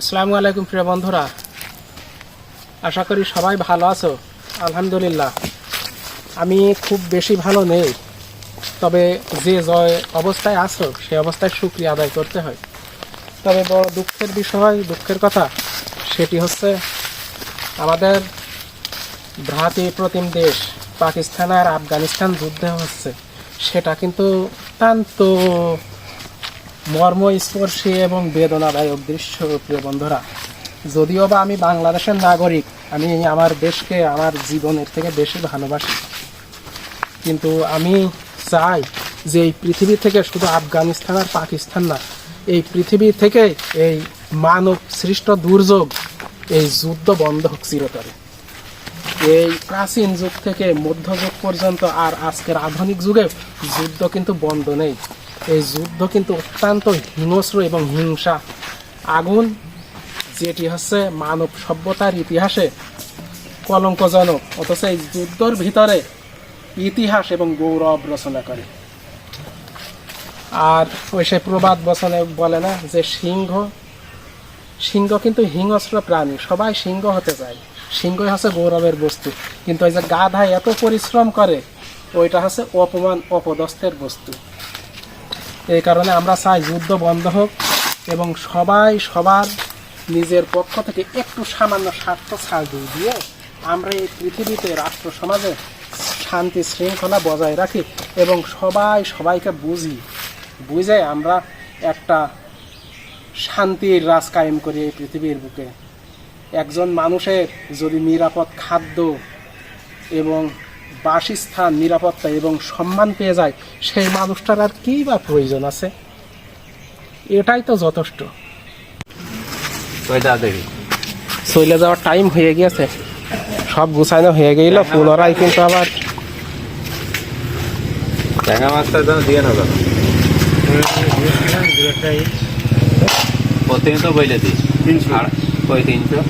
আসসালামু আলাইকুম প্রিয় বন্ধুরা। আশা করি সবাই ভালো আছো। আলহামদুলিল্লাহ। আমি খুব বেশি ভালো নেই। তবে যে জয় অবস্থায় আছো, সে অবস্থায় সুক্রিয়া আদায় করতে হয়। তবে বড় দুঃখের বিষয়, দুঃখের কথা, সেটি হচ্ছে আমাদের ভ্রাতি প্রতিম দেশ পাকিস্তান আর আফগানিস্তান যুদ্ধে হচ্ছে। সেটা কিন্তু অত্যন্ত মর্মস্পর্শী এবং বেদনাদায়ক দৃশ্য, প্রিয় বন্ধুরা। যদিও বা আমি বাংলাদেশের নাগরিক, আমি আমার দেশকে, আমার জীবনের থেকে বেশি ভালোবাসি। কিন্তু আমি চাই যে এই পৃথিবী থেকে শুধু আফগানিস্তান আর পাকিস্তান না, এই পৃথিবী থেকে এই মানব সৃষ্ট দুর্যোগ, এই যুদ্ধ বন্ধ হোক চিরতরে। এই প্রাচীন যুগ থেকে মধ্যযুগ পর্যন্ত আর আজকের আধুনিক যুগে যুদ্ধ কিন্তু বন্ধ নেই। এই যুদ্ধ কিন্তু অত্যন্ত হিংস্র এবং হিংসা। আগুন, যেটি হচ্ছে মানব সভ্যতার ইতিহাসে কলঙ্কজনক, অথচ এই যুদ্ধর ভিতরে ইতিহাস এবং গৌরব রচনা করে। আর ওই সে প্রবাদ বচনে বলে না যে সিংহ সিংহ কিন্তু হিংস্র প্রাণী, সবাই সিংহ হতে চায়। সিংহই হচ্ছে গৌরবের বস্তু। কিন্তু ওই যে গাধা এত পরিশ্রম করে, ওইটা হচ্ছে অপমান, অপদস্থের বস্তু। এই কারণে আমরা চাই যুদ্ধ বন্ধ হোক এবং সবাই সবার নিজের পক্ষ থেকে একটু সামান্য স্বার্থ ছাড় দিয়ে দিয়ে আমরা এই পৃথিবীতে রাষ্ট্র সমাজে শান্তি শৃঙ্খলা বজায় রাখি এবং সবাই সবাইকে বুঝি। বুঝে আমরা একটা শান্তির রাজ কায়েম করি এই পৃথিবীর বুকে। একজন মানুষের যদি নিরাপদ খাদ্য এবং বাসস্থান নিরাপত্তা এবং সম্মান পেয়ে যায় সেই মানুষটার আর কী বা প্রয়োজন আছে? এটাই তো যথেষ্ট। চলে যাওয়ার টাইম হয়ে গিয়েছে। সব গুছানো হয়ে গেল পুনরায় কিন্তু আবার ট্যাংরা মাছটা যেন দিয়ে না কেন প্রতিদিন তো বইলে দিই আর ওই তিনশো?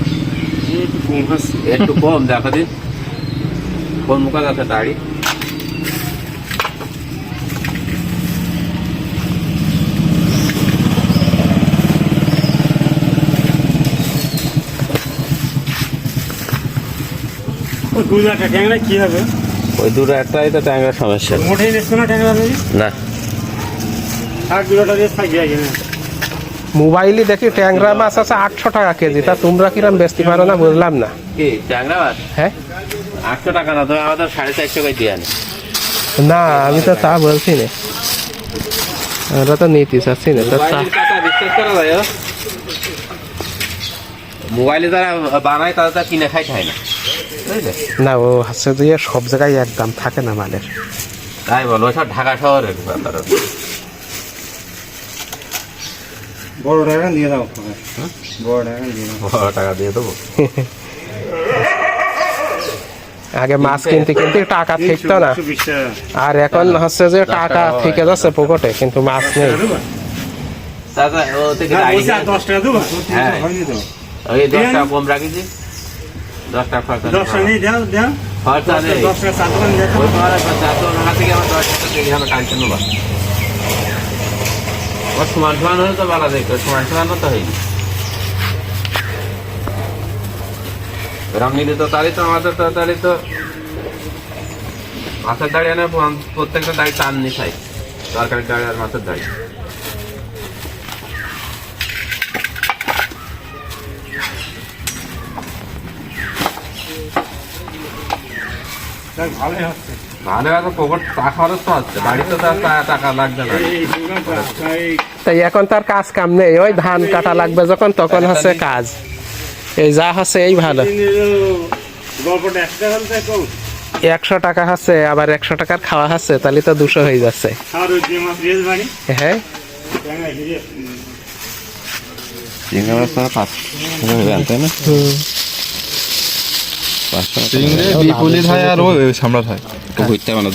একটু কম দেখো দিন। আছে দাড়ি। ওই ট্যাংরা কি হবে? ওই দুটো একটাই তো ট্যাংরার সমস্যা। মোটেই নিচ্ছ না ট্যাংরা না। আর গুলাটা দিয়ে থাকি মোবাইলে দেখি ট্যাংরা মাছ আছে আটশো টাকা কেজি। তা তোমরা কিরম বেচতে পারো না বুঝলাম না। ট্যাংরা মাছ? হ্যাঁ। আটশো টাকা না তুমি আমাদের সাড়ে চারশো করে দিয়ে না আমি তো তা বলছি না। আমরা তো নিতে চাচ্ছি না? মোবাইলে যারা বানায় তারা তা কিনে খাই খায় না। না? ও হচ্ছে যে সব জায়গায় একদম থাকে না মালের। তাই বলো সব ঢাকা শহরের ব্যাপার বড় টাকা দিয়ে দাও বড় টাকা দিয়ে দাও বড় টাকা দিয়ে দেবো। আগে মাছ কিনতে কিনতে টাকা থাকতো না। আর এখন হচ্ছে যে টাকা থেকে যাচ্ছে পকেটে কিন্তু মাছ নেই। হ্যাঁ। সমান সমান হলে তো বলা যায় সমান সমান তো হয়নি। এরম নিলে তো তাহলে তো আমাদের তো তাহলে তো মাছের দাড়ি আনে প্রত্যেকটা দাড়ি টান নি খাই। তরকারির দাড়ি আর মাছের দাড়ি ভালোই হচ্ছে। ভালো আছে পকেট টাকা খরচ তো হচ্ছে বাড়িতে তো আর টাকা লাগবে না। তাই এখন তার কাজ কাম নেই। ওই ধান কাটা লাগবে যখন তখন হচ্ছে কাজ। এই যা হচ্ছে এই ভালো। একশো টাকা হচ্ছে আবার একশো টাকার খাওয়া হচ্ছে তাহলে তো দুশো হয়ে যাচ্ছে। হ্যাঁ। হয় হয়। মানে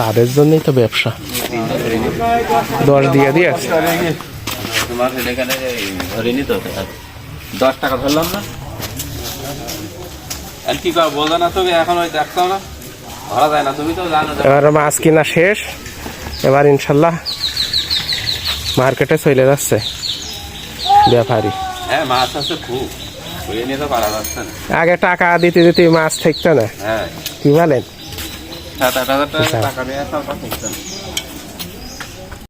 লাভের জন্যই তো ব্যবসা। দশ দিয়ে দিয়ে তোমার এখানে ধরিনি তো দশ টাকা ধরলাম না। কি কর বলতো না তুমি এখন ওই দেখতাম না। ধরা যায় না তুমি তো জানো এবার মাছ কিনা শেষ। এবার ইনশাল্লাহ মার্কেটে চলে যাচ্ছে ব্যাপারী। হ্যাঁ মাছ আছে খুব। আগে টাকা দিতে দিতে মাছ থাকতো না। হ্যাঁ। কি বলেন? সাত আট হাজার টাকা দিয়ে